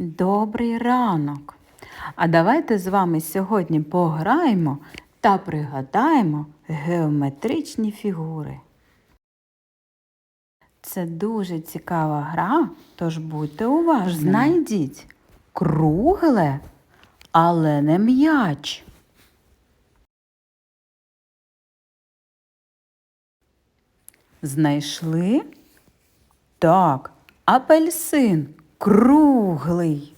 Добрий ранок! А давайте з вами сьогодні пограємо та пригадаємо геометричні фігури. Це дуже цікава гра, тож будьте уважні. Знайдіть кругле, але не м'яч. Знайшли? Так, апельсин круглий.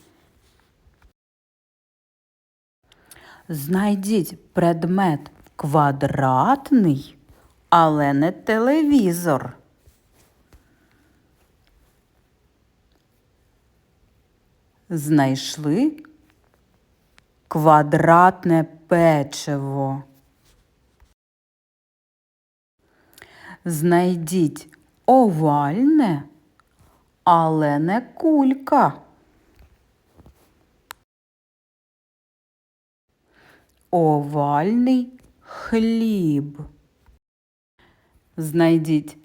Знайдіть предмет квадратний, але не телевізор. Знайшли квадратне печиво. Знайдіть овальне, але не кулька. Овальний хліб. Знайдіть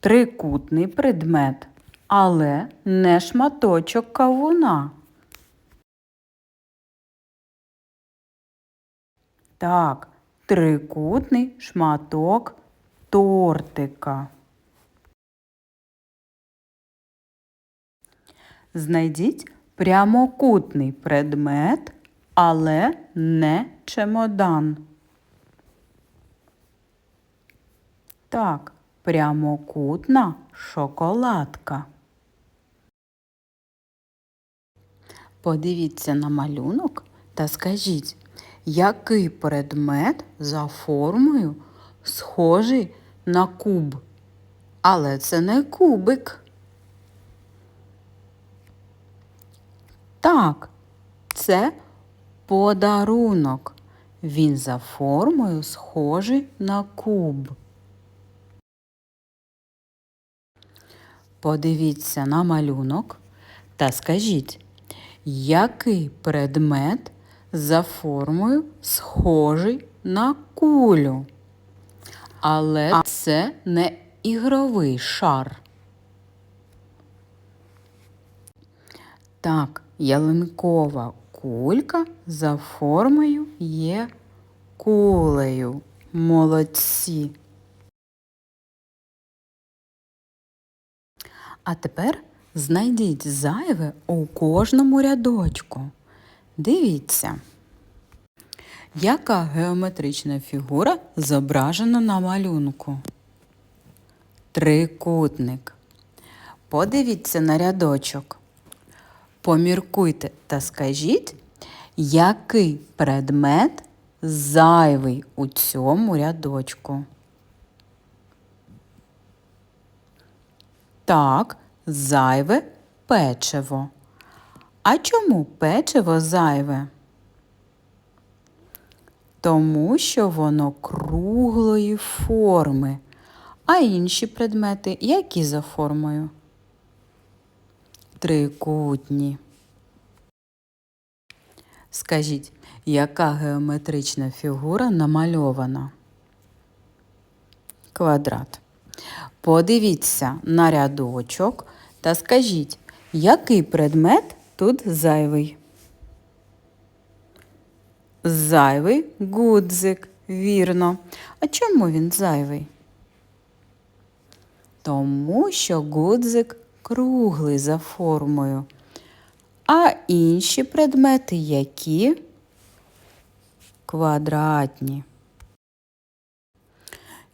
трикутний предмет, але не шматочок кавуна. Так, трикутний шматок тортика. Знайдіть прямокутний предмет, але не чемодан. Так, прямокутна шоколадка. Подивіться на малюнок та скажіть, який предмет за формою схожий на куб? Але це не кубик. Так, це подарунок. Він за формою схожий на куб. Подивіться на малюнок та скажіть, який предмет за формою схожий на кулю? Але це не ігровий шар. Так, ялинкова кулька за формою є кулею. Молодці. А тепер знайдіть зайве у кожному рядочку. Дивіться, яка геометрична фігура зображена на малюнку? Трикутник. Подивіться на рядочок. Поміркуйте та скажіть, який предмет зайвий у цьому рядочку. Так, зайве печиво. А чому печиво зайве? Тому що воно круглої форми. А інші предмети які за формою? Трикутні. Скажіть, яка геометрична фігура намальована? Квадрат. Подивіться на рядочок та скажіть, який предмет тут зайвий? Зайвий гудзик, вірно. А чому він зайвий? Тому що гудзик круглий за формою. А інші предмети які? Квадратні.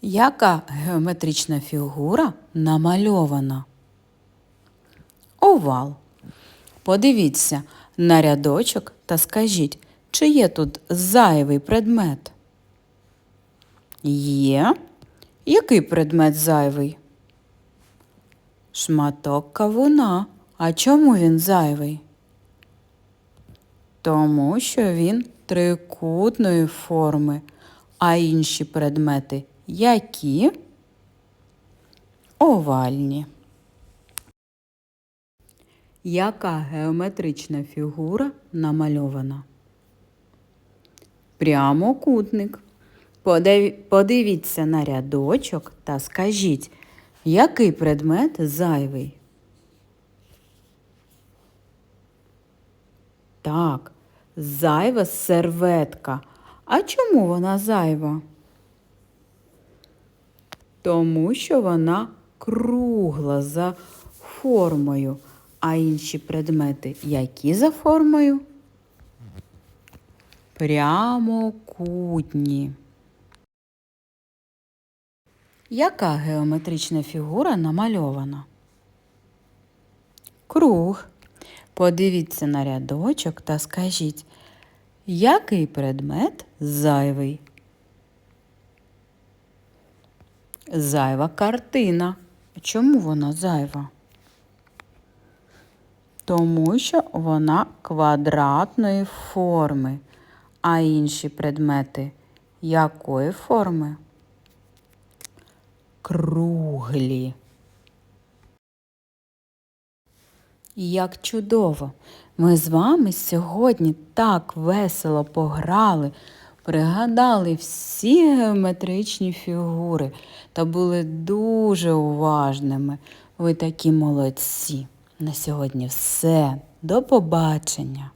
Яка геометрична фігура намальована? Овал. Подивіться на рядочок та скажіть, чи є тут зайвий предмет? Є. Який предмет зайвий? Шматок кавуна. А чому він зайвий? Тому що він трикутної форми, а інші предмети які? Овальні. Яка геометрична фігура намальована? Прямокутник. Подив- Подивіться на рядочок та скажіть, який предмет зайвий? Так, зайва серветка. А чому вона зайва? Тому що вона кругла за формою, а інші предмети які за формою? Прямокутні. Яка геометрична фігура намальована? Круг. Подивіться на рядочок та скажіть, який предмет зайвий? Зайва картина. Чому вона зайва? Тому що вона квадратної форми, а інші предмети якої форми? Круглі. Як чудово! Ми з вами сьогодні так весело пограли, пригадали всі геометричні фігури та були дуже уважними. Ви такі молодці. На сьогодні все. До побачення!